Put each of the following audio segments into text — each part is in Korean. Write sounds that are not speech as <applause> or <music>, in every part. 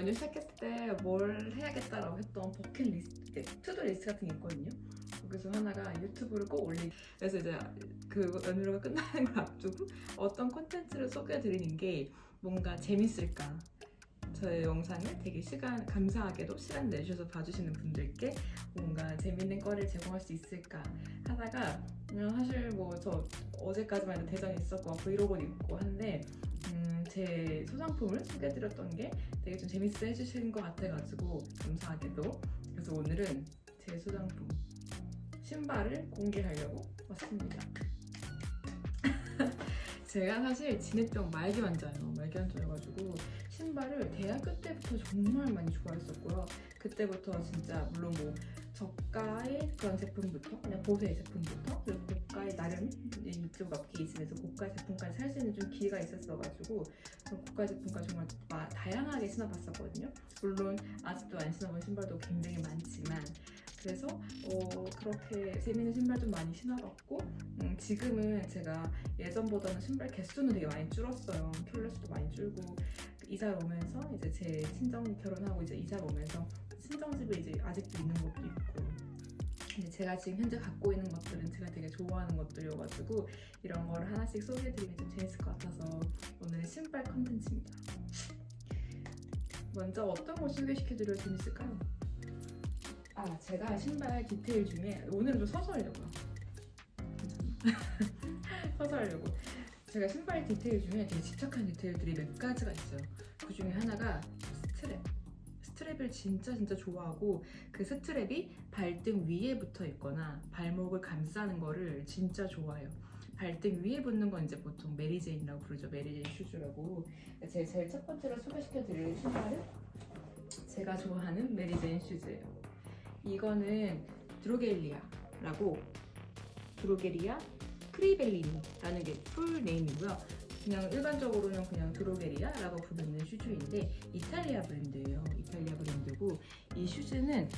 연휴 시작했을 때 뭘 해야겠다라고 했던 버킷리스트, 투두 리스트 같은 게 있거든요. 그래서 하나가 유튜브를 꼭 올리. 그래서 이제 그 연휴가 끝나는 걸 앞두고 어떤 콘텐츠를 소개해드리는 게 뭔가 재밌을까. 저의 영상을 되게 시간 감사하게도 시간 내주셔서 봐주시는 분들께 뭔가 재밌는 거를 제공할 수 있을까 하다가 음, 사실 뭐 저 어제까지만 해도 대전에 있었고 브이로그도 있고 한데 음, 제 소장품을 소개해드렸던 게 되게 좀 재밌어 해주신 것 같아가지고 감사하게도 그래서 오늘은 제 소장품 신발을 공개하려고 왔습니다. <laughs> 제가 사실 진해병 말기 환자예요. 말기 환자여가지고 신발을 대학교 때부터 정말 많이 좋아했었고요. 그때부터 진짜 물론 뭐 저가의 그런 제품부터 그냥 보세 제품부터 그리고 고가의 나름 이제 유튜브 업계 있으면서 고가 제품까지 살 수 있는 좀 기회가 있었어가지고 고가 제품까지 정말 마- 다양하게 신어봤었거든요. 물론 아직도 안 신어본 신발도 굉장히 많지만 그래서 어, 그렇게 재밌는 신발도 많이 신어봤고 음, 지금은 제가 예전보다는 신발 개수는 되게 많이 줄었어요. 켤레수도 많이 줄고 이사 오면서 이제 제 친정 결혼하고 이제 이사 오면서 친정집에 이제 아직도 있는 것도 있고 근데 제가 지금 현재 갖고 있는 것들은 제가 되게 좋아하는 것들이어가지고 이런 거를 하나씩 소개해드리면 좀 재밌을 것 같아서 오늘은 신발 컨텐츠입니다. 먼저 어떤 걸 소개시켜드려야 재밌을까요? 아 제가 신발 디테일 중에 오늘은 좀 서서 하려고요. <laughs> 서서 하려고. 제가 신발 디테일 중에 되게 집착한 디테일들이 몇 가지가 있어요. 그 중에 하나가 스트랩. 스트랩을 진짜 진짜 좋아하고 그 스트랩이 발등 위에 붙어 있거나 발목을 감싸는 거를 진짜 좋아해요. 발등 위에 붙는 건 이제 보통 메리제인이라고 부르죠. 메리제인 슈즈라고. 제 제일 첫 번째로 소개시켜 드릴 신발은 제가 좋아하는 메리제인 슈즈예요. 이거는 드로겔리아라고 드로게리아 크리벨리니라는 게 풀 네임이고요. 그냥 일반적으로는 그냥 드로게리아라고 부르는 슈즈인데 이탈리아 브랜드예요. 이탈리아 브랜드고 이 슈즈는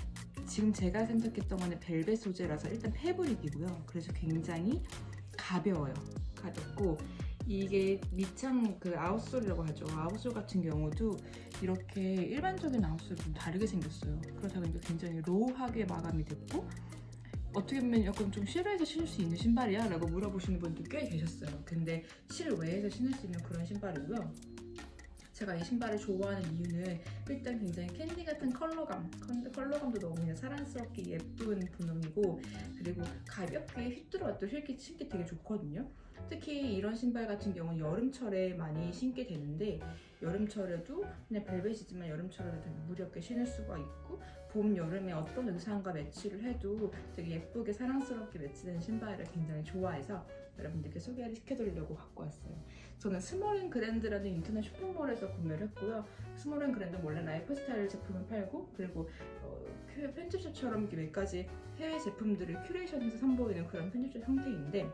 지금 제가 생각했던 거는 벨벳 소재라서 일단 패브릭이고요. 그래서 굉장히 가벼워요. 가볍고 이게 밑창 그 아웃솔이라고 하죠. 아웃솔 같은 경우도 이렇게 일반적인 아웃솔이 좀 다르게 생겼어요. 그러다 보니까 굉장히 로우하게 마감이 됐고 어떻게 보면 약간 좀 실외에서 신을 수 있는 신발이야? 라고 물어보시는 분들 꽤 계셨어요. 근데 실외에서 신을 수 있는 그런 신발이고요. 제가 이 신발을 좋아하는 이유는 일단 굉장히 캔디 같은 컬러감, 컨- 컬러감도 너무 그냥 사랑스럽게 예쁜 분홍이고 그리고 가볍게 휘뚜러도 신기, 신기 되게 좋거든요. 특히 이런 신발 같은 경우는 여름철에 많이 신게 되는데 여름철에도 그냥 벨벳이지만 여름철에도 되게 무렵게 신을 수가 있고 봄, 여름에 어떤 의상과 매치를 해도 되게 예쁘게 사랑스럽게 매치되는 신발을 굉장히 좋아해서 여러분들께 소개를 시켜드리려고 갖고 왔어요. 저는 스몰앤 그랜드라는 인터넷 쇼핑몰에서 구매를 했고요. 스몰앤 그랜드는 원래 라이프 스타일 제품을 팔고 그리고 어, 큐- 편집샵처럼 몇 가지 해외 제품들을 큐레이션해서 선보이는 그런 편집샵 형태인데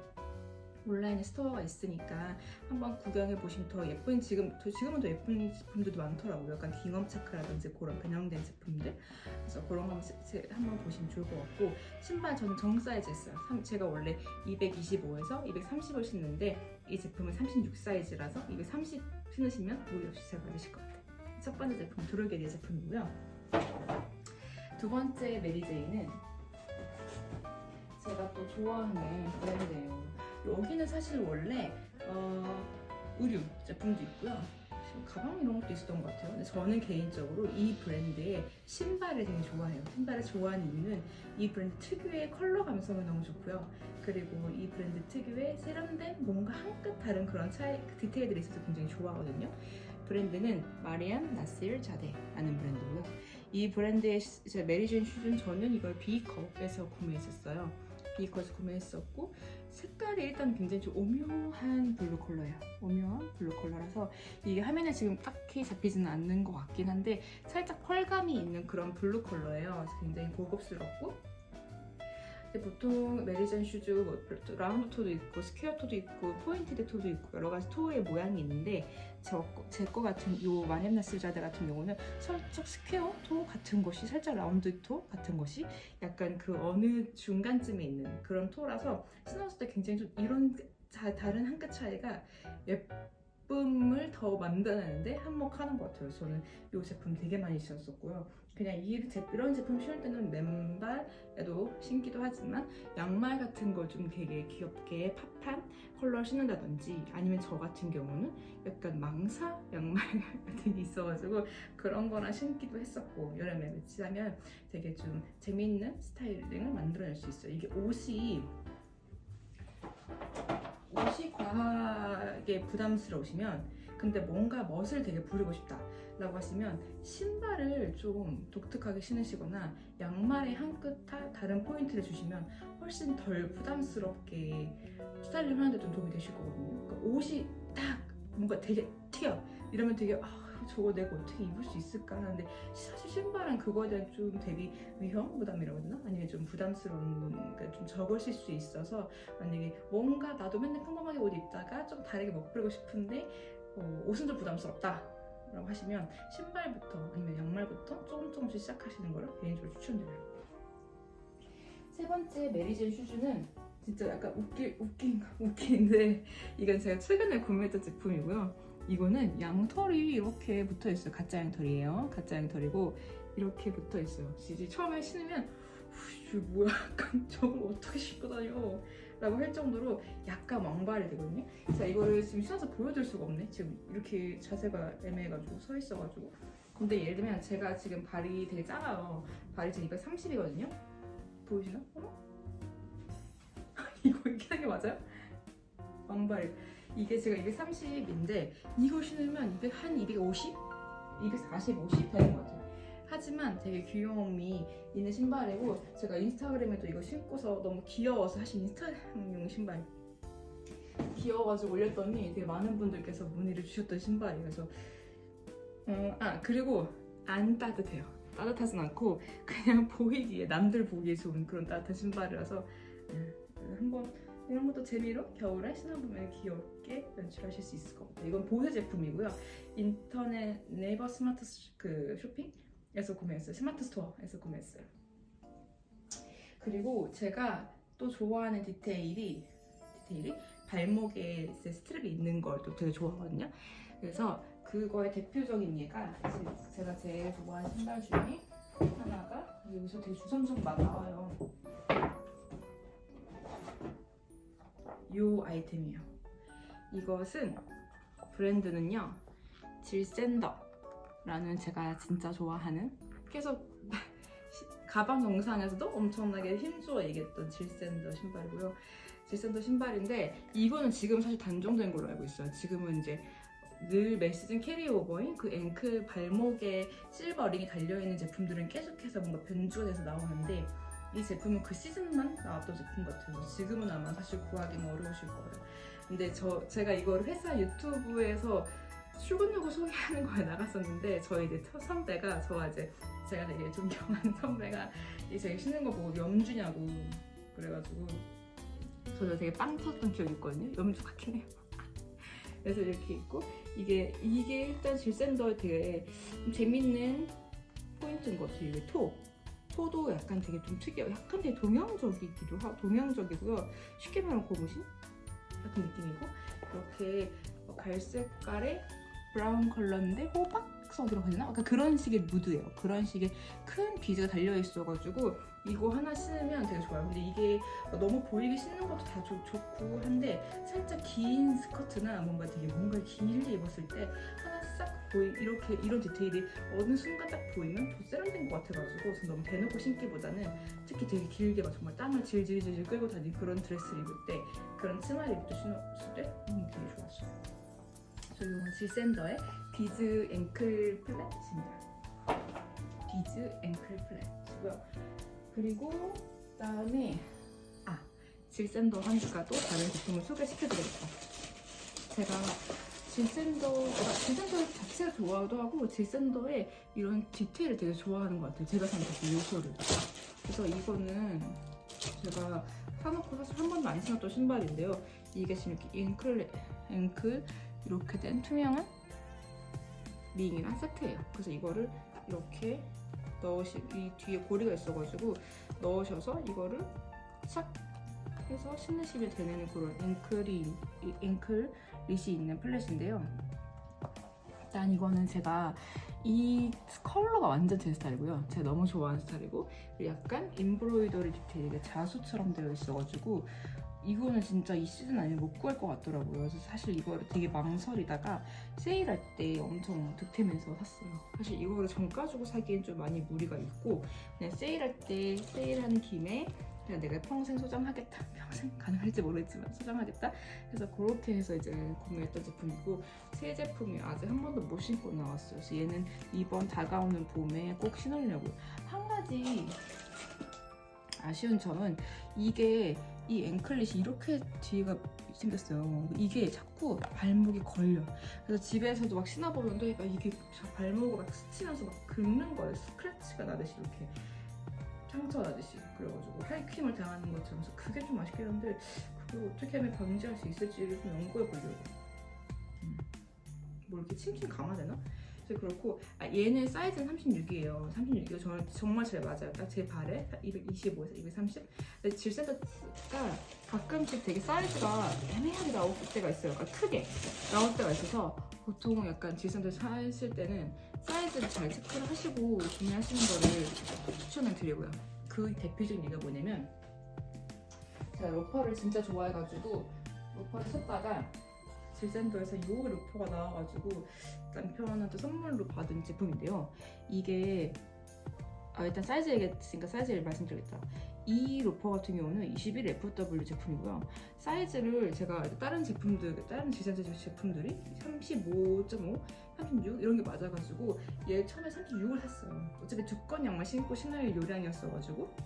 온라인에 스토어가 있으니까 한번 구경해 보시면 더 예쁜 지금 더- 지금은 더 예쁜 제품들도 많더라고요. 약간 딩엄 차크라든지 그런 변형된 제품들. 그래서 그런 거 한번, 보시면 좋을 것 같고 신발 저는 정 사이즈였어요. 삼- 제가 원래 225에서 230을 신는데 이 제품은 36 사이즈라서 230 신으시면 무리 없이 잘 맞으실 것 같아요. 첫 번째 제품 드로게리아 제품이고요. 두 번째 메리제이는 제가 또 좋아하는 브랜드예요. 여기는 사실 원래 어, 의류 제품도 있고요. 가방 이런 것도 있었던 것 같아요. 근데 저는 개인적으로 이 브랜드의 신발을 되게 좋아해요. 신발을 좋아하는 이유는 이 브랜드 특유의 컬러 감성이 너무 좋고요. 그리고 이 브랜드 특유의 세련된 뭔가 한 끗 다른 그런 차이 디테일들이 있어서 굉장히 좋아하거든요. 브랜드는 마리안 나시르 자데라는 브랜드고요. 이 브랜드의 메리제인 슈즈는 저는 이걸 비컵에서 구매했었어요. 비컵에서 구매했었고 색깔이 일단 굉장히 좀 오묘한 블루 컬러예요. 오묘한 블루 컬러라서 이게 화면에 지금 딱히 잡히지는 않는 것 같긴 한데 살짝 펄감이 있는 그런 블루 컬러예요. 그래서 굉장히 고급스럽고 보통 메리젠 슈즈 뭐 라운드 토도 있고 스퀘어 토도 있고 포인티드 토도 있고 여러 가지 토의 모양이 있는데 제거 같은 요 마넴나 스 자드 같은 경우는 살짝 스퀘어 토 같은 것이 살짝 라운드 토 같은 것이 약간 그 어느 중간쯤에 있는 그런 토라서 신었을 때 굉장히 좀 이런 자- 다른 한 끗 차이가 예쁨을 더 만들어내는데 한몫하는 것 같아요. 저는 이 제품 되게 많이 신었었고요. 그냥 이 제, 이런 제품 신을 때는 맨발에도 신기도 하지만 양말 같은 거좀 되게 귀엽게 팝한 컬러 신는다든지 아니면 저 같은 경우는 약간 망사 양말 <laughs> 같은 게 있어가지고 그런 거랑 신기도 했었고 여름에 매치하면 되게 좀 재밌는 스타일링을 만들어낼 수 있어요. 이게 옷이 옷이 과하게 부담스러우시면 근데 뭔가 멋을 되게 부리고 싶다 라고 하시면 신발을 좀 독특하게 신으시거나 양말의 한끗 다른 포인트를 주시면 훨씬 덜 부담스럽게 스타일링 하는데 좀 도움이 되실 거거든요. 그러니까 옷이 딱 뭔가 되게 튀어. 이러면 되게 아 저거 내가 어떻게 입을 수 있을까? 하는데 사실 신발은 그거에 대한 좀 되게 위험? 부담이라고 해야 되나? 아니면 좀 부담스러운 그러니까 좀 적으실 수 있어서 만약에 뭔가 나도 맨날 평범하게 옷 입다가 좀 다르게 멋부리고 싶은데 어, 옷은 좀 부담스럽다 라고 하시면 신발부터 아니면 양말부터 조금 조금씩 시작하시는 거를 개인적으로 추천드려요. 세 번째 메리젠 슈즈는 진짜 약간 웃기, 웃긴, <laughs> 웃기는데 이건 제가 최근에 구매했던 제품이고요. 이거는 양털이 이렇게 붙어 있어요. 가짜 양털이에요. 가짜 양털이고 이렇게 붙어 있어요. 이제 처음에 신으면 이게 뭐야? <laughs> 저걸 어떻게 신고 다녀 라고 할 정도로 약간 왕발이 되거든요 자 이거를 지금 신어서 보여줄 수가 없네 지금 이렇게 자세가 애매해가지고 서 있어가지고 근데 예를 들면 제가 지금 발이 되게 작아요 발이 지금 230이거든요 보이시나? 어머? <laughs> 이거 이렇게 하는 게 맞아요? 왕발 이게 제가 230인데 이거 신으면 200, 한 250? 240, 50 되는 것 같아요 하지만 되게 귀여움이 있는 신발이고 제가 인스타그램에도 이거 신고서 너무 귀여워서 사실 인스타그램용 신발 귀여워가지고 올렸더니 되게 많은 분들께서 문의를 주셨던 신발이에요. 그래서 어, 아 그리고 안 따뜻해요. 따뜻하진 않고 그냥 <laughs> 보이기에 남들 보기에 좋은 그런 따뜻한 신발이라서 음, 한번 이런 것도 재미로 겨울에 신어보면 귀엽게 연출하실 수 있을 것 같아요. 이건 보세 제품이고요. 인터넷 네이버 스마트 스- 그 쇼핑 에서 구매했어요 스마트 스토어에서 구매했어요 그리고 제가 또 좋아하는 디테일이 디테일이 발목에 스트랩이 있는 걸 또 되게 좋아하거든요. 그래서 그거의 대표적인 예가 제가 제일 좋아하는 신발 중에 하나가 여기서 되게 주섬주섬 막 나와요. 이 아이템이에요. 이것은 브랜드는요 질샌더 라는 제가 진짜 좋아하는 계속 가방 영상에서도 엄청나게 힘주어 얘기했던 질샌더 신발이고요. 질샌더 신발인데 이거는 지금 사실 단종된 걸로 알고 있어요. 지금은 이제 늘 매시즌 캐리오버인 그 앵클 발목에 실버 링이 달려있는 제품들은 계속해서 뭔가 변주가 돼서 나오는데 이 제품은 그 시즌만 나왔던 제품 같아요. 지금은 아마 사실 구하기는 어려우실 거예요. 근데 저 제가 이걸 회사 유튜브에서 출근하고 소개하는 거에 나갔었는데 저희 이제 선배가 저와 이제 제가 되게 존경하는 <laughs> 선배가 이 제가 신는 거 보고 염주냐고 그래가지고 저도 되게 빵 터졌던 기억이 있거든요. 염주 같긴 해요. <laughs> 그래서 이렇게 있고 이게 이게 일단 질샌더 되게 좀 재밌는 포인트인 것 같아요. 이게 토 토도 약간 되게 좀 특이해요. 약간 되게 동양적이기도 하고 동양적이고요. 쉽게 말하면 고무신 같은 느낌이고 이렇게 갈색깔의 브라운 컬러인데 호박색이라고 해야 되나? 약간 그런 식의 무드예요. 그런 식의 큰 비즈가 달려 있어가지고 이거 하나 신으면 되게 좋아요. 근데 이게 너무 보이게 신는 것도 다 좋, 좋고 한데 살짝 긴 스커트나 뭔가 되게 뭔가 길게 입었을 때 하나 싹 보이 이렇게 이런 디테일이 어느 순간 딱 보이면 더 세련된 것 같아가지고 저는 너무 대놓고 신기보다는 특히 되게 길게 막 정말 땀을 질질질 끌고 다니는 그런 드레스를 입을 때 그런 치마를 입을 때 신었을 때 음, 되게 좋았어요. 저 이건 질샌더의 비즈 앵클 플랫입니다. 비즈 앵클 플랫이고요. 그리고 그다음에 아 질샌더 하니까 또 다른 제품을 소개시켜드리겠다. 제가 질샌더 질샌더 자체를 좋아하기도 하고 질샌더의 이런 디테일을 되게 좋아하는 것 같아요. 제가 생각했을 때 요소를. 그래서 이거는 제가 사놓고 사실 한 번도 안 신었던 신발인데요. 이게 지금 이렇게 앵클, 앵클 이렇게 된 투명한 링이랑 세트예요. 그래서 이거를 이렇게 넣으시, 이 뒤에 고리가 있어가지고 넣으셔서 이거를 착 해서 신으시면 되는 그런 앵클이, 이 앵클 릿이 있는 플랫인데요. 일단 이거는 제가 이 컬러가 완전 제 스타일이고요. 제가 너무 좋아하는 스타일이고 약간 임브로이더리 디테일이 자수처럼 되어 있어가지고 이거는 진짜 이 시즌 아니면 못 구할 것 같더라고요. 그래서 사실 이거를 되게 망설이다가 세일할 때 엄청 득템해서 샀어요. 사실 이거를 정가 주고 사기엔 좀 많이 무리가 있고 그냥 세일할 때 세일하는 김에 그냥 내가 평생 소장하겠다. <laughs> 평생 가능할지 모르겠지만 소장하겠다. 그래서 그렇게 해서 이제 구매했던 제품이고 새 제품이 아직 한 번도 못 신고 나왔어요. 그래서 얘는 이번 다가오는 봄에 꼭 신으려고. 한 가지 아쉬운 점은 이게 이 앵클릿이 이렇게 뒤가 생겼어요. 이게 자꾸 발목이 걸려. 그래서 집에서도 막 신어보는데 막 이게 저 발목을 막 스치면서 막 긁는 거예요. 스크래치가 나듯이 이렇게 상처 나듯이. 그래가지고 하이킹을 당하는 것처럼 그래서 그게 좀 아쉽긴 한데 그걸 어떻게 하면 방지할 수 있을지를 좀 연구해 보려고. 음. 뭐 이렇게 침침 감아되나? 그래서 그렇고 아, 얘는 사이즈는 36이에요. 36이가 정말 정말 잘 맞아요. 딱 제 발에 225에서 230. 근데 질센터가 가끔씩 되게 사이즈가 애매하게 나올 때가 있어요. 그러니까 크게 나올 때가 있어서 보통 약간 질센터 사실 때는 사이즈를 잘 체크를 하시고 구매하시는 거를 추천을 드리고요. 그 대표적인 얘기가 뭐냐면 제가 로퍼를 진짜 좋아해가지고 로퍼를 샀다가 질센터에서 요 로퍼가 나와가지고 남편한테 선물로 받은 제품인데요. 이게 아, 일단 사이즈 얘기했으니까 사이즈를 말씀드리겠다. 이 로퍼 같은 경우는 21FW 제품이고요. 사이즈를 제가 다른 제품들, 다른 질센터 제품들이 35.5, 36 이런 게 맞아가지고 얘 처음에 36을 샀어요. 어차피 두꺼운 양말 신고 신을 요량이었어가지고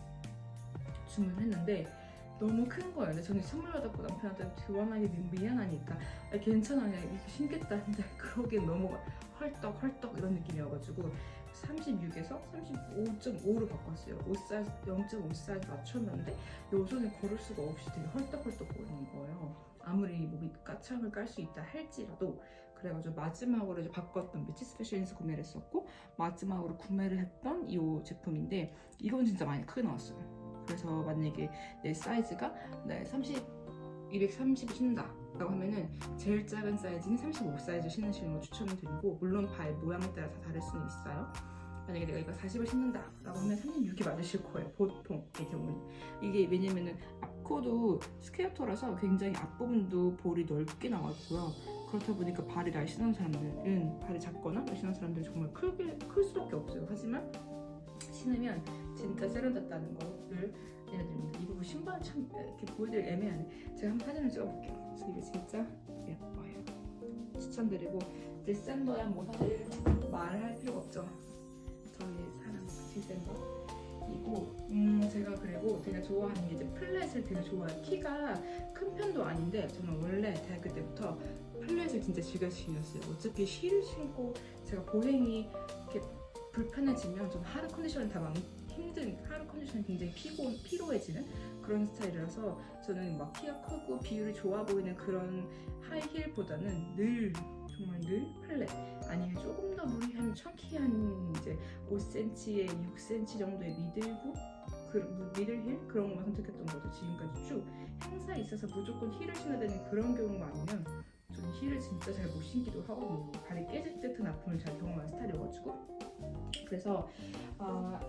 주문했는데 너무 큰 거예요. 근데 저는 선물 받았고 남편한테 교환하기 미- 미안하니까 아, 괜찮아 그냥 이거 신겠다 근데 <laughs> 그러기엔 너무 막 헐떡 헐떡 이런 느낌이어가지고 36에서 35.5로 바꿨어요. 5 사이즈 0.5 사이즈 맞췄는데 요소는 걸을 수가 없이 되게 헐떡헐떡 보이는 거예요. 아무리 뭐 까창을 깔 수 있다 할지라도 그래가지고 마지막으로 이제 바꿨던 매치 스페셜에서 구매를 했었고 마지막으로 구매를 했던 이 제품인데 이건 진짜 많이 크게 나왔어요. 그래서 만약에 내 사이즈가 네, 30, 230을 신는다 라고 하면은 제일 작은 사이즈는 35 사이즈 신으시는 걸 추천을 드리고 물론 발 모양에 따라 다 다를 수는 있어요. 만약에 내가 이거 40을 신는다 라고 하면 36이 맞으실 거예요 보통의 경우는. 이게 왜냐면은 앞코도 스퀘어터라서 굉장히 앞부분도 볼이 넓게 나왔고요. 그렇다 보니까 발이 날씬한 사람들은 발이 작거나 날씬한 사람들은 정말 크게 클 수밖에 없어요. 하지만 신으면 진짜 세련됐다는 거를 알려드립니다. 이거 뭐 신발 참 이렇게 보여드리기 애매하네. 제가 한번 사진을 찍어볼게요. 그래서 이게 진짜 예뻐요. 추천드리고 디센더야 뭐 사실 말할 필요가 없죠. 저의 사랑 디센더이고 음 제가 그리고 되게 좋아하는 게 이제 플랫을 되게 좋아해요. 키가 큰 편도 아닌데 저는 원래 대학교 때부터 플랫을 진짜 즐겨 신었어요. 어차피 힐을 신고 제가 보행이 이렇게 불편해지면 좀 하루 컨디션을 다 망, 힘든 하루 컨디션이 굉장히 피고 피로해지는 그런 스타일이라서 저는 막 키가 크고 비율이 좋아 보이는 그런 하이힐보다는 늘 정말 늘 플랫 아니면 조금 더 무리한 청키한 이제 5cm에 6cm 정도의 미들구 그 미들힐? 그런 것만 선택했던 거죠. 지금까지 쭉. 행사에 있어서 무조건 힐을 신어야 되는 그런 경우가 아니면 저는 힐을 진짜 잘 못 신기도 하거든요. 발이 깨질 듯한 아픔을 잘 경험한 스타일이어가지고 그래서 아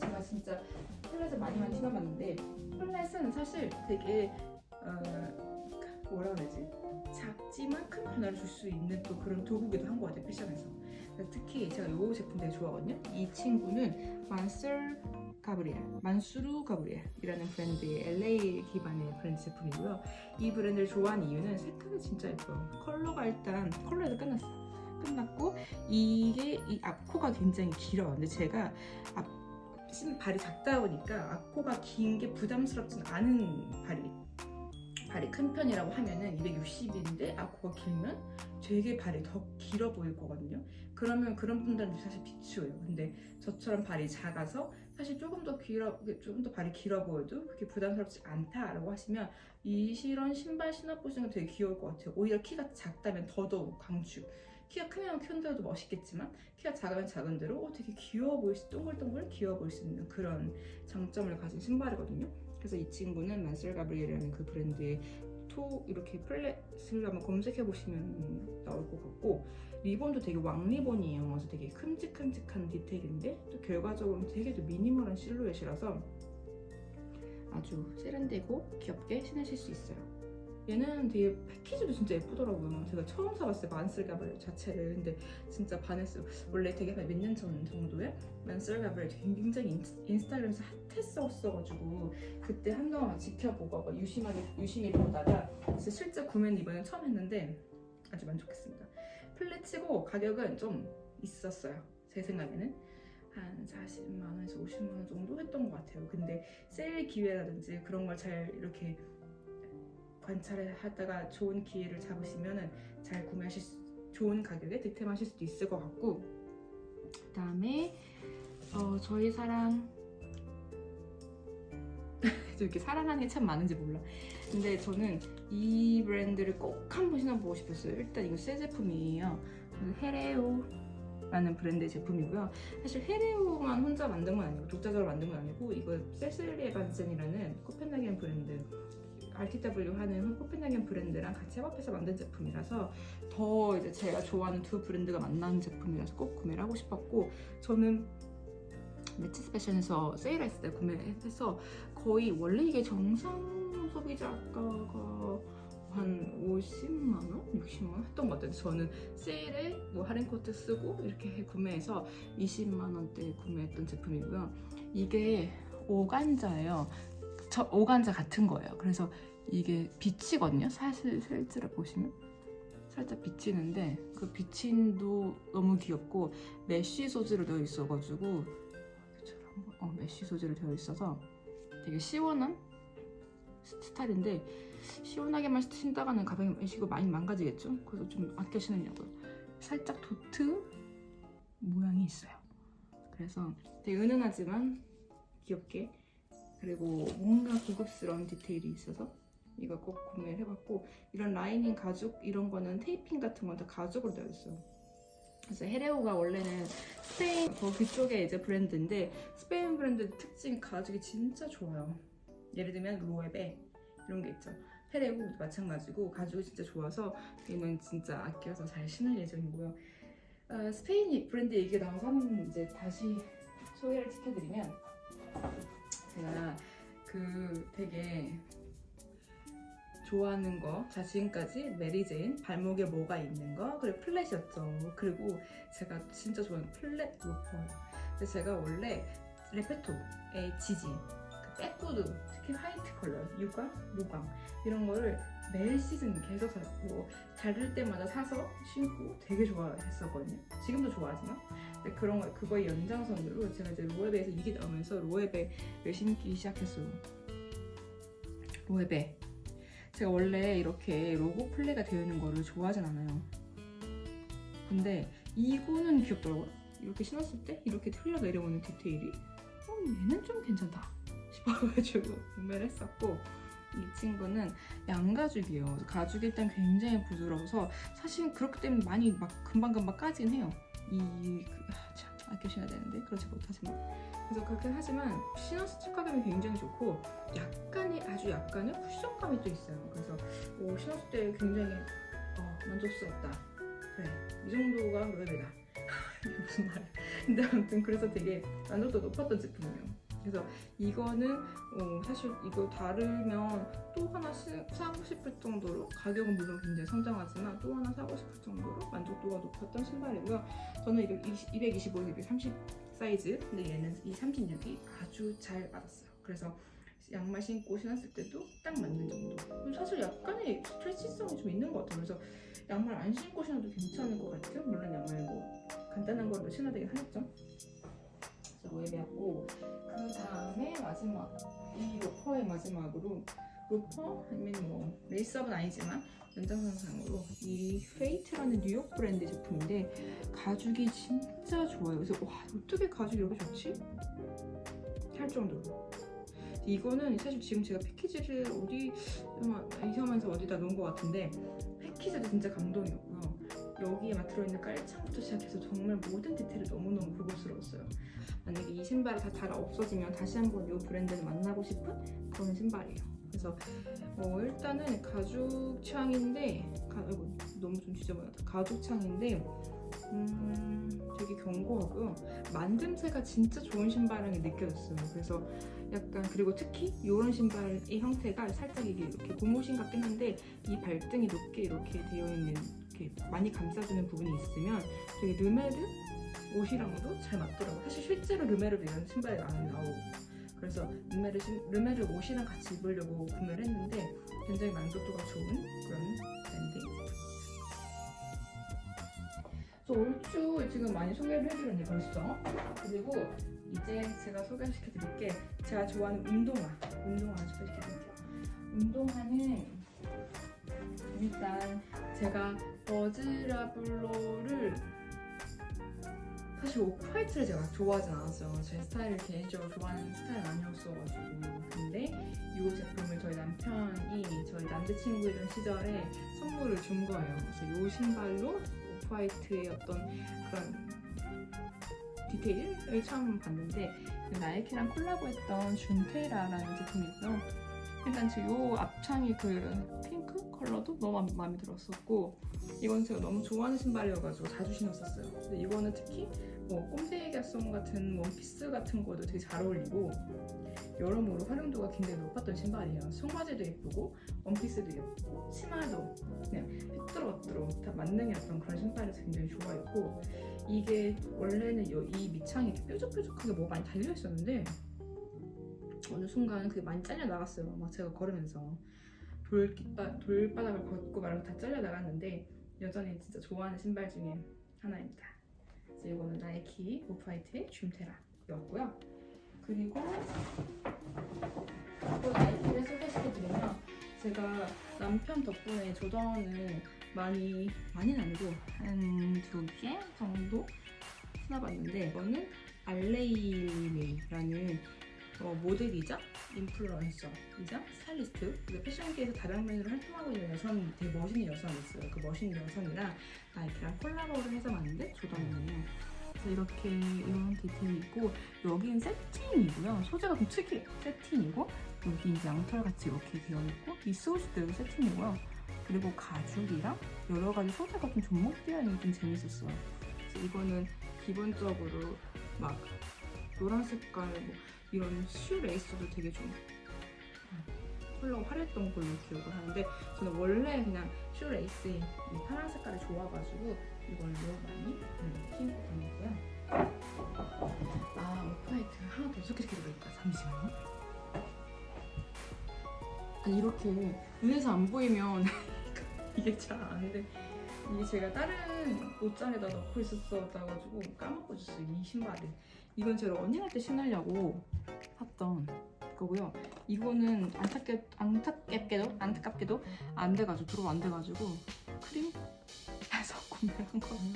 제가 진짜 플랫을 많이 많이 신어봤는데 플랫은 사실 되게 어, 뭐라 그러지? 작지만 큰 변화를 줄 수 있는 또 그런 도구기도 한 것 같아요 패션에서. 특히 제가 이 제품 되게 좋아하거든요. 이 친구는 만술 가브리엘 만수르 가브리엘이라는 브랜드의 LA 기반의 브랜드 제품이고요. 이 브랜드를 좋아하는 이유는 색깔이 진짜 예뻐요. 컬러가 일단 컬러에서 끝났어요 끝났고 이게 이 앞코가 굉장히 길어요. 근데 제가 앞 신- 발이 작다 보니까 앞코가 긴 게 부담스럽진 않은 발이 발이 큰 편이라고 하면은 260인데 앞코가 길면 되게 발이 더 길어 보일 거거든요. 그러면 그런 분들은 사실 비추해요. 근데 저처럼 발이 작아서 사실 조금 더 길어, 조금 더 발이 길어 보여도 그렇게 부담스럽지 않다라고 하시면 이 실런 신발 신어보시는 거 되게 귀여울 것 같아요. 오히려 키가 작다면 더더욱 강추. 키가 크면 큰 대로 멋있겠지만 키가 작으면 작은 대로 어, 되게 귀여워 보일 수, 동글동글 귀여워 보일 수 있는 그런 장점을 가진 신발이거든요. 그래서 이 친구는 만셀 가브리엘이라는 그 브랜드의 토 이렇게 플랫을 한번 검색해 보시면 나올 것 같고 리본도 되게 왕리본이에요. 그래서 되게 큼직큼직한 디테일인데 또 결과적으로 되게 또 미니멀한 실루엣이라서 아주 세련되고 귀엽게 신으실 수 있어요. 얘는 되게 패키지도 진짜 예쁘더라고요. 제가 처음 사봤어요. 만슬 가브리엘 자체를. 근데 진짜 반했어요. 원래 되게 몇 년 전 정도에 만슬 가브리엘 굉장히 인- 인스타그램에서 핫했었어가지고 그때 한동안 막 지켜보고 막 유심하게 유심히 보다가 실제 구매는 이번에 처음 했는데 아주 만족했습니다. 플랫치고 가격은 좀 있었어요. 제 생각에는 한 40만 원에서 50만 원 정도 했던 것 같아요. 근데 세일 기회라든지 그런 걸 잘 이렇게 관찰을 하다가 좋은 기회를 잡으시면은 잘 구매하실 수, 좋은 가격에 득템하실 수도 있을 것 같고 그다음에 어, 저희 사랑 <laughs> 저 이렇게 사랑하는 게 참 많은지 몰라. 근데 저는 이 브랜드를 꼭 한번 신어보고 싶었어요. 일단 이거 새 제품이에요. 헤레오 라는 브랜드의 제품이고요. 사실 헤레오만 혼자 만든 건 아니고 독자적으로 만든 건 아니고 이거 세슬리 에 반센이라는 코펜하겐 브랜드 RTW 하는 코펜하겐 브랜드랑 같이 협업해서 만든 제품이라서 더 이제 제가 좋아하는 두 브랜드가 만난 제품이라서 꼭 구매를 하고 싶었고 저는 매치스 패션에서 세일했을 때 구매해서 거의 원래 이게 정상 소비자 가가 한 50만 원, 60만 원 했던 것 같아요. 저는 세일에 뭐 할인 코트 쓰고 이렇게 구매해서 20만 원대 구매했던 제품이고요. 이게 오간자예요. 저 오간자 같은 거예요. 그래서 이게 비치거든요. 사실 실제로 보시면 살짝 비치는데 그 비침도 너무 귀엽고 메쉬 소재로 되어 있어가지고 어, 메쉬 소재로 되어 있어서 되게 시원한 스타일인데 시원하게만 신다가는 가방이 이거 많이 망가지겠죠? 그래서 좀 아껴 신으려고요. 살짝 도트 모양이 있어요. 그래서 되게 은은하지만 귀엽게 그리고 뭔가 고급스러운 디테일이 있어서 이거 꼭 구매를 해봤고 이런 라이닝 가죽 이런 거는 테이핑 같은 건 다 가죽으로 되어 있어요. 그래서 헤레오가 원래는 스페인 더 그쪽에 이제 브랜드인데 스페인 브랜드 특징이 가죽이 진짜 좋아요. 예를 들면 로에베 이런 게 있죠. 헤레오도 마찬가지고 가죽이 진짜 좋아서 얘는 진짜 아껴서 잘 신을 예정이고요. 어, 스페인 브랜드 얘기 나와서 한번 이제 다시 소개를 시켜드리면 제가 그 되게 좋아하는 거, 자 지금까지 메리제인 발목에 뭐가 있는 거, 그리고 플랫이었죠. 그리고 제가 진짜 좋아하는 플랫 로퍼예요. 근데 제가 원래 레페토의 지지, 그 백구두, 특히 화이트 컬러, 육아, 무광 이런 거를 매 시즌 계속. 뭐 자를 때마다 사서 신고 되게 좋아했었거든요. 지금도 좋아하지만 근데 그런 거 그거의 연장선으로 제가 이제 로에베에서 이게 나오면서 로에베를 신기 시작했어요. 로에베 제가 원래 이렇게 로고 플레이가 되어 있는 거를 좋아하진 않아요. 근데 이거는 귀엽더라고요. 이렇게 신었을 때 이렇게 흘러 내려오는 디테일이 어, 얘는 좀 괜찮다 싶어가지고 구매를 했었고 이 친구는 양가죽이에요. 가죽이 일단 굉장히 부드러워서 사실 그렇기 때문에 많이 막 금방금방 까진 해요. 이 그, 아, 참, 아껴 신어야 되는데 그렇지 못하지만 그래서 그렇게 하지만 신었을 착화감이 굉장히 좋고 약간의 아주 약간의 쿠션감이 또 있어요. 그래서 오, 신었을 때 굉장히 어, 만족스럽다. 그래 이 정도가. 이게 무슨 말이야? 근데 아무튼 그래서 되게 만족도 높았던 제품이에요. 그래서 이거는 어, 사실 이거 다르면 또 하나 시, 사고 싶을 정도로 가격은 물론 굉장히 성장하지만 또 하나 사고 싶을 정도로 만족도가 높았던 신발이고요. 저는 220, 225, 230 사이즈 근데 얘는 이 36이 아주 잘 맞았어요. 그래서 양말 신고 신었을 때도 딱 맞는 정도. 사실 약간의 스트레치성이 좀 있는 것 같아요. 그래서 양말 안 신고 신어도 괜찮을 것 같아요. 물론 양말 뭐 간단한 걸로 신어야 되긴 하겠죠. 그래서 로에베였고 그 다음에 마지막 이 로퍼의 마지막으로 로퍼 아니면 뭐 레이스업은 아니지만 연장선상으로 이 페이트라는 뉴욕 브랜드 제품인데 가죽이 진짜 좋아요. 그래서 와 어떻게 가죽이 이렇게 좋지? 할 정도로. 이거는 사실 지금 제가 패키지를 어디 아마 이사하면서 어디다 놓은 것 같은데 패키지도 진짜 감동이었고요. 여기에 막 들어있는 깔창부터 시작해서 정말 모든 디테일이 너무너무 보고스러웠어요. 만약에 이 신발이 다 잘 없어지면 다시 한번 이 브랜드를 만나고 싶은 그런 신발이에요. 그래서 어, 일단은 가죽 창인데 가, 아이고, 너무 좀 지저분하다. 가죽 창인데 음, 되게 견고하고요. 만듦새가 진짜 좋은 신발이 느껴졌어요. 그래서 약간 그리고 특히 이런 신발의 형태가 살짝 이게 이렇게 고무신 같긴 한데 이 발등이 높게 이렇게 되어 있는 이렇게 많이 감싸주는 부분이 있으면 되게 르메르 옷이랑도 잘 맞더라고요. 사실 실제로 르메르 이런 신발이 많이 나오고 그래서 르메르, 신- 르메르 옷이랑 같이 입으려고 구매를 했는데 굉장히 만족도가 좋은 그런 브랜드입니다. 그래서 올주 지금 많이 소개를 해드렸네 벌써. 그리고 이제 제가 소개시켜 드릴 게 제가 좋아하는 운동화. 운동화 소개시켜 드릴게요. 운동화는 일단 제가 버즈라블로를 사실 오프화이트를 제가 좋아하진 않았어요. 제 스타일을 개인적으로 좋아하는 스타일은 아니었어가지고. 근데 이 제품을 저희 남편이 저희 남자친구이던 시절에 선물을 준 거예요. 그래서 이 신발로 오프화이트의 어떤 그런 디테일을 처음 봤는데 그 나이키랑 콜라보했던 준테라라는 제품이고요. 일단 지금 이 앞창이 그 핑크 컬러도 너무 마- 마음에 들었었고 이건 제가 너무 좋아하는 신발이어가지고 자주 신었었어요. 근데 이거는 특히 뭐 꼼데기가송 같은 원피스 같은 거도 되게 잘 어울리고 여러모로 활용도가 굉장히 높았던 신발이에요. 속바지도 예쁘고 원피스도 예쁘고 치마도 그냥 휘뚜루마뚜루 다 만능이었던 그런 신발에서 굉장히 좋아했고 이게 원래는 여- 이 밑창이 뾰족뾰족하게 뭐가 많이 달려 있었는데 어느 순간 그게 많이 잘려 나갔어요. 막 제가 걸으면서 돌깃바, 돌바닥을 걷고 말고 다 잘려 나갔는데 여전히 진짜 좋아하는 신발 중에 하나입니다. 그래서 이거는 나이키 오프화이트의 줌테라였고요. 그리고 또 나이키를 소개시켜드리면 제가 남편 덕분에 조던을 많이 많이는 아니고 한 두 개 정도 신어봤는데 이거는 알레이라는 어, 모델이자 인플루언서이자 스타일리스트 그리고 패션계에서 다방면으로 활동하고 있는 여성 되게 멋있는 여성이 있어요. 그 멋있는 여성이랑 나이키랑 콜라보를 해서 만든 조던이에요. 그래서 이렇게 이런 디테일이 있고 여기는 세틴이고요. 소재가 좀 특이해요. 세틴이고 여기 이제 양털 같이 이렇게 되어 있고 이 스우스도 세틴이고요. 그리고 가죽이랑 여러 가지 소재가 좀 접목되어 있는 게 좀 재밌었어요. 그래서 이거는 기본적으로 막 노란 색깔 뭐 이런 슈 레이스도 되게 좀 음, 컬러 화려했던 걸로 기억을 하는데 저는 원래 그냥 슈 레이스의 이 파란 색깔이 좋아가지고 이걸로 많이 음, 신고 다녔고요. 아 오프화이트 하나 더 소개시켜 드릴까? 잠시만요. 아니 이렇게 눈에서 안 보이면 <laughs> 이게 잘 안 돼. 이게 제가 다른 옷장에다 넣고 있었어가지고 까먹고 있었어요. 이 신발을. 이건 제가 러닝할 때 신으려고 샀던 거고요. 이거는 안타깝, 안타깝게도 안타깝게도 안 돼가지고 들어안 돼가지고 크림 해서 <laughs> 구매를 한 거예요.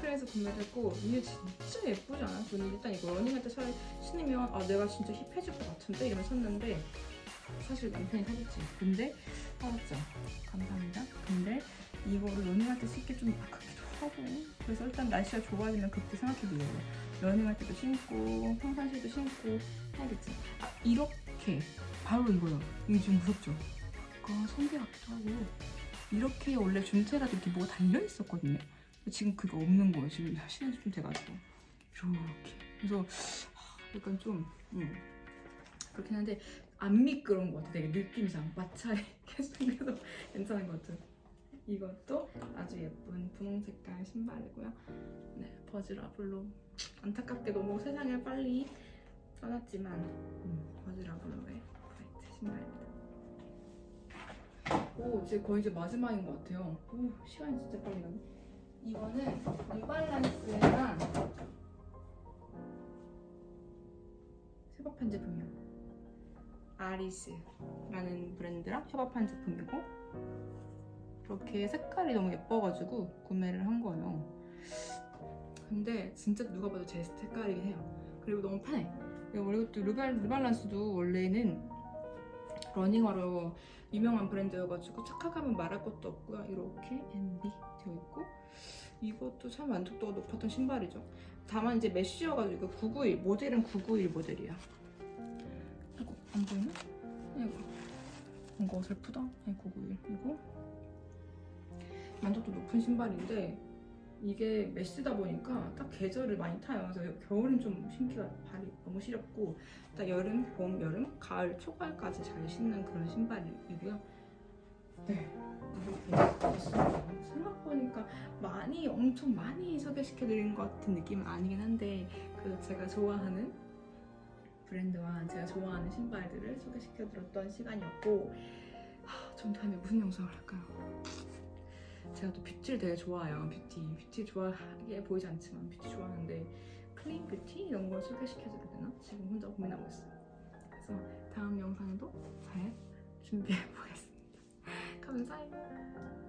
그래서 구매를 했고 이게 진짜 예쁘지 않아요? 저는 일단 이거 러닝할 때 사- 신으면 아 내가 진짜 힙해질 것 같은데 이러면 샀는데 사실 남편이 사줬지. 근데 사왔죠. 감사합니다. 근데 이거를 러닝할 때 신기 좀 아깝기도 하고 그래서 일단 날씨가 좋아지면 그때 생각해보려고 러닝할 때도 신고 평상시에도 신고 해야겠지. 아 이렇게 바로 이거요. 이게 좀 무섭죠? 아까 성게 같기도 하고 이렇게 원래 준체라도 이렇게 뭐가 달려 있었거든요. 근데 지금 그게 없는 거예요. 지금 신은 지좀 돼가지고 이렇게 그래서 하, 약간 좀 음, 그렇긴 한데 안 미끄러운 것 같아. 되게 느낌상 마찰이 <laughs> 계속 생겨서 괜찮은 것 같아. 이것도 아주 예쁜 분홍 색깔 신발이고요. 네, 버즈라블로 안타깝게 너무 세상을 빨리 떠났지만 음, 버즈라블로의 화이트 신발입니다. 오, 이제 거의 이제 마지막인 것 같아요. 오, 시간이 진짜 빨리 가네. 이거는 뉴발란스랑 협업한 제품이에요. 아리스라는 브랜드랑 협업한 제품이고 이렇게 색깔이 너무 예뻐가지고 구매를 한 거예요. 근데 진짜 누가 봐도 제 색깔이긴 해요. 그리고 너무 편해. 원래 또 르발, 르발란스도 원래는 러닝화로 유명한 브랜드여가지고 착각하면 말할 것도 없고요. 이렇게 MB 되어 있고 이것도 참 만족도가 높았던 신발이죠. 다만 이제 메쉬여가지고 991 모델은 991 모델이야. 이거 안 보이나? 이거 뭔가. 네, 991 이거 만족도 높은 신발인데 이게 메쉬다 보니까 딱 계절을 많이 타요. 그래서 겨울은 좀 신기가 발이 너무 시렵고 딱 여름, 봄, 여름, 가을, 초가을까지 잘 신는 그런 신발이고요. 네. 생각해보니까 많이 엄청 많이 소개시켜드린 것 같은 느낌은 아니긴 한데 그래도 제가 좋아하는 브랜드와 제가 좋아하는 신발들을 소개시켜드렸던 시간이었고 하, 전 다음에 무슨 영상을 할까요? 제가 또 뷰티를 되게 좋아해요. 뷰티. 뷰티 좋아하게 보이지 않지만 뷰티 좋아하는데 클린 뷰티 이런 걸 소개시켜드려야 되나? 지금 혼자 고민하고 있어요. 그래서 다음 영상도 잘 준비해 <laughs> 보겠습니다. 감사해요